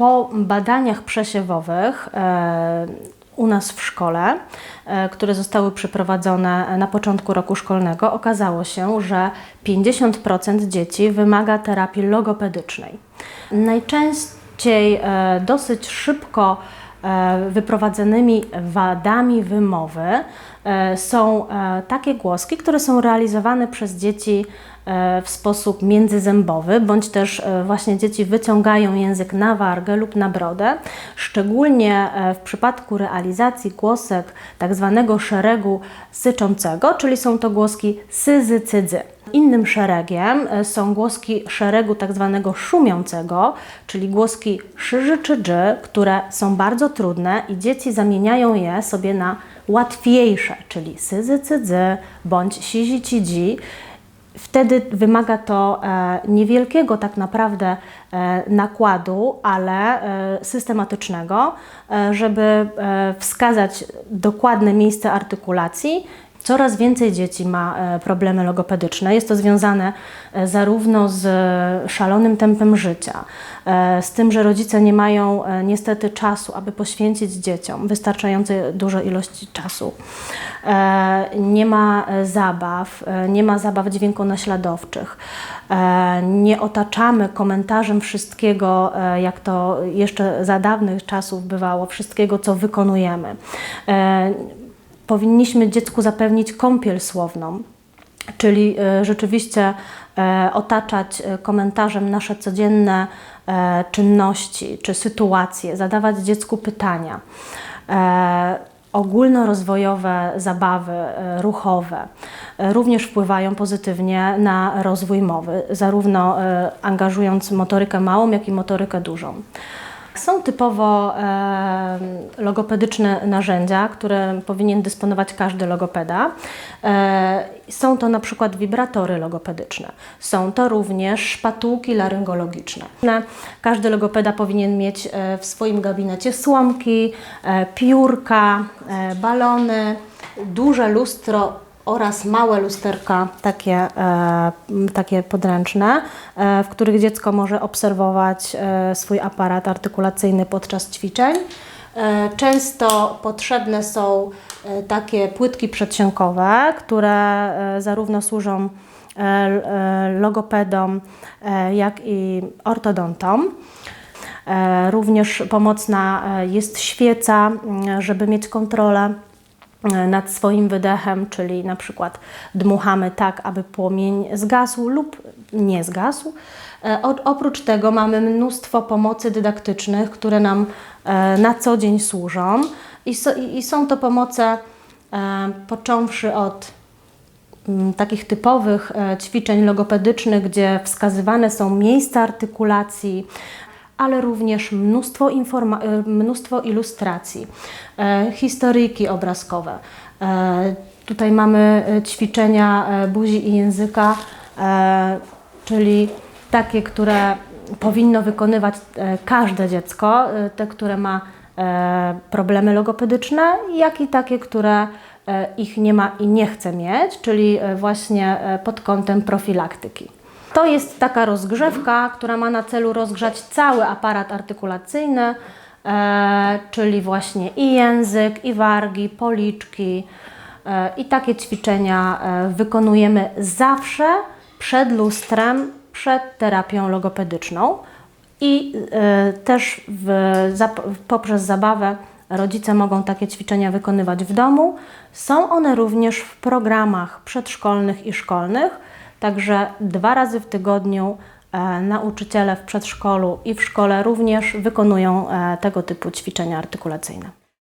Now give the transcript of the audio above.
Po badaniach przesiewowych e, u nas w szkole, e, które zostały przeprowadzone na początku roku szkolnego, okazało się, że 50% dzieci wymaga terapii logopedycznej. Najczęściej e, dosyć szybko wyprowadzonymi wadami wymowy są takie głoski, które są realizowane przez dzieci w sposób międzyzębowy, bądź też e, właśnie dzieci wyciągają język na wargę lub na brodę. Szczególnie e, w przypadku realizacji głosek tak zwanego szeregu syczącego, czyli są to głoski syzy, cydzy. Innym szeregiem e, są głoski szeregu tak zwanego szumiącego, czyli głoski szyży czy dży, które są bardzo trudne i dzieci zamieniają je sobie na łatwiejsze, czyli syzy, cydzy bądź sizi, cidzi. Wtedy wymaga to e, niewielkiego tak naprawdę e, nakładu, ale e, systematycznego, żeby wskazać dokładne miejsce artykulacji. Coraz więcej dzieci ma problemy logopedyczne. Jest to związane zarówno z szalonym tempem życia, z tym, że rodzice nie mają niestety czasu, aby poświęcić dzieciom wystarczającej dużej ilości czasu. E, Nie ma e, zabaw, e, nie ma zabaw dźwiękonaśladowczych. Nie otaczamy komentarzem wszystkiego, jak to jeszcze za dawnych czasów bywało, wszystkiego, co wykonujemy. Powinniśmy dziecku zapewnić kąpiel słowną, czyli rzeczywiście otaczać komentarzem nasze codzienne czynności czy sytuacje, zadawać dziecku pytania. Ogólnorozwojowe zabawy e, ruchowe e, również wpływają pozytywnie na rozwój mowy, zarówno e, angażując motorykę małą, jak i motorykę dużą. Są typowo logopedyczne narzędzia, które powinien dysponować każdy logopeda. E, są to na przykład wibratory logopedyczne. Są to również szpatułki laryngologiczne. Każdy logopeda powinien mieć e, w swoim gabinecie słomki, e, piórka, balony, duże lustro oraz małe lusterka, takie, e, takie podręczne, e, w których dziecko może obserwować e, swój aparat artykulacyjny podczas ćwiczeń. E, Często potrzebne są e, takie płytki przedsionkowe, które e, zarówno służą e, e, logopedom, e, jak i ortodontom. E, Również pomocna e, jest świeca, żeby mieć kontrolę nad swoim wydechem, czyli na przykład dmuchamy tak, aby płomień zgasł lub nie zgasł. E, Oprócz tego mamy mnóstwo pomocy dydaktycznych, które nam e, na co dzień służą i, są to pomoce e, począwszy od mm, takich typowych e, ćwiczeń logopedycznych, gdzie wskazywane są miejsca artykulacji, ale również mnóstwo, e, mnóstwo ilustracji, e, historyjki obrazkowe. E, Tutaj mamy e, ćwiczenia buzi i języka, czyli takie, które powinno wykonywać każde dziecko, te, które ma problemy logopedyczne, jak i takie, które ich nie ma i nie chce mieć, czyli właśnie pod kątem profilaktyki. To jest taka rozgrzewka, która ma na celu rozgrzać cały aparat artykulacyjny, e, czyli właśnie i język, i wargi, policzki. E, I takie ćwiczenia e, wykonujemy zawsze przed lustrem, przed terapią logopedyczną. I też w, poprzez zabawę rodzice mogą takie ćwiczenia wykonywać w domu. Są one również w programach przedszkolnych i szkolnych, także dwa razy w tygodniu e, nauczyciele w przedszkolu i w szkole również wykonują e, tego typu ćwiczenia artykulacyjne.